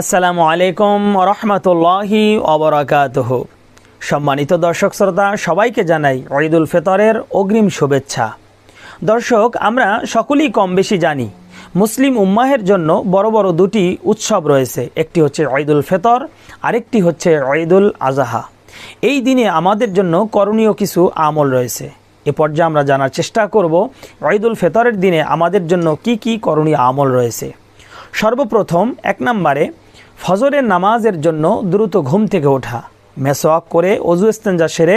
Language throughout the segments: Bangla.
আসসালামু আলাইকুম রহমতুল্লাহি অবরাকাতহ সম্মানিত দর্শক শ্রোতা, সবাইকে জানাই ঈদুল ফেতরের অগ্রিম শুভেচ্ছা। দর্শক, আমরা সকলেই কম বেশি জানি, মুসলিম উম্মাহের জন্য বড় বড় দুটি উৎসব রয়েছে। একটি হচ্ছে ঈদুল ফেতর, আরেকটি হচ্ছে ঈদুল আজাহা। এই দিনে আমাদের জন্য করণীয় কিছু আমল রয়েছে। এ পর্যায়ে আমরা জানার চেষ্টা করব, ঈদুল ফেতরের দিনে আমাদের জন্য কি কি করণীয় আমল রয়েছে। সর্বপ্রথম, এক নম্বরে ফজরের নামাজের জন্য দ্রুত ঘুম থেকে ওঠা। মেসোয়াক করে অজু ইস্তেঞ্জা সেরে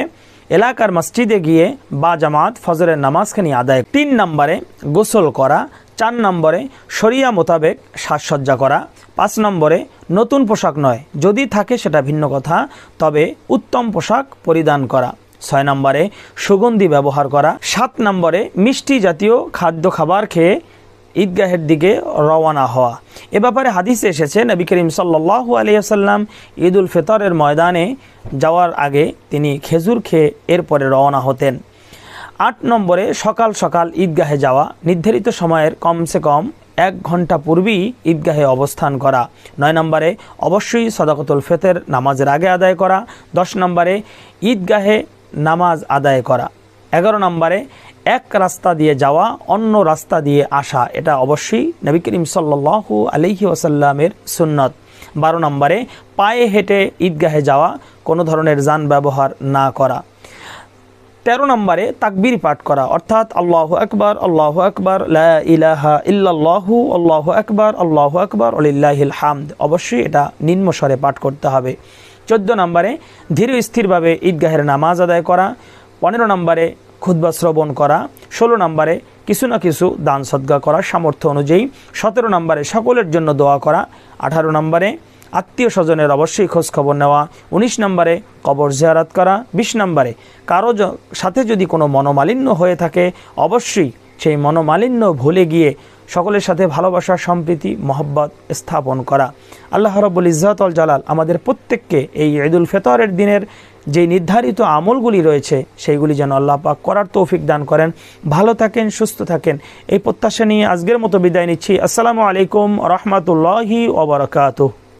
এলাকার মসজিদে গিয়ে বা জামাত ফজরের নামাজখানি আদায়। তিন নম্বরে গোসল করা, চার নম্বরে শরিয়া মোতাবেক সাজসজ্জা করা, পাঁচ নম্বরে নতুন পোশাক নয়। যদি থাকে সেটা ভিন্ন কথা, তবে উত্তম পোশাক পরিধান করা। ছয় নম্বরে সুগন্ধি ব্যবহার করা, সাত নম্বরে মিষ্টি জাতীয় খাদ্য খাবার খেয়ে ঈদগাহের দিকে রওয়ানা হওয়া। এ ব্যাপারে হাদিসে এসেছে, নবী করিম সাল্লাহু আলিয়াল্লাম ঈদ উল ফিতরের ময়দানে যাওয়ার আগে তিনি খেজুর খেয়ে এরপরে রওনা হতেন। আট নম্বরে সকাল সকাল ঈদগাহে যাওয়া নির্ধারিত সময়ের কমসে কম এক ঘণ্টা পূর্বেই ঈদগাহে অবস্থান করা। নয় নম্বরে অবশ্যই সদাকতুল ফেতের নামাজের আগে আদায় করা। দশ নম্বরে ঈদগাহে নামাজ আদায় করা। এগারো নম্বরে, এক রাস্তা দিয়ে যাওয়া, অন্য রাস্তা দিয়ে আসা, এটা অবশ্যই নবী করিম সাল্লাহু আলহি ওসাল্লামের সুন্নত। বারো নম্বরে, পায়ে হেঁটে ঈদগাহে যাওয়া, কোনো ধরনের যান ব্যবহার না করা। তেরো নম্বরে, তাকবির পাঠ করা, অর্থাৎ আল্লাহ আকবর আল্লাহ আকবর ইলাহা আল্লাহ আকবর আল্লাহ আকবর আলিল্লাহিল হামদ। অবশ্যই এটা নিম্ন স্বরে পাঠ করতে হবে। চোদ্দ নম্বরে, ধীর স্থিরভাবে ঈদগাহের নামাজ আদায় করা পনেরো নম্বরে খুদ্া শ্রবণ করা, ষোলো নম্বরে কিছু না কিছু দান সদ্গা করা সামর্থ্য অনুযায়ী, সতেরো নম্বরে সকলের জন্য দোয়া করা, আঠারো নম্বরে আত্মীয় স্বজনের অবশ্যই খোঁজ খবর নেওয়া, উনিশ নম্বরে কবর জিয়ারাত করা, বিশ নম্বরে কারও সাথে যদি কোনো মনোমালিন্য হয়ে থাকে, অবশ্যই সেই মনোমালিন্য ভুলে গিয়ে সকলের সাথে ভালোবাসা, সম্প্রীতি, মহব্বত স্থাপন করা। আল্লাহ রব্বুল ইজাতল জালাল আমাদের প্রত্যেককে এই ঈদুল ফেতরের দিনের যে নির্ধারিত আমলগুলি রয়েছে, সেইগুলি যেন আল্লাহ পাক করার তৌফিক দান করেন। ভালো থাকেন, সুস্থ থাকেন। এই প্রত্যাশা নিয়ে আজকের মতো বিদায় নিচ্ছি। আসসালামু আলাইকুম রহমতুল্লাহি ওবরাকাতুহ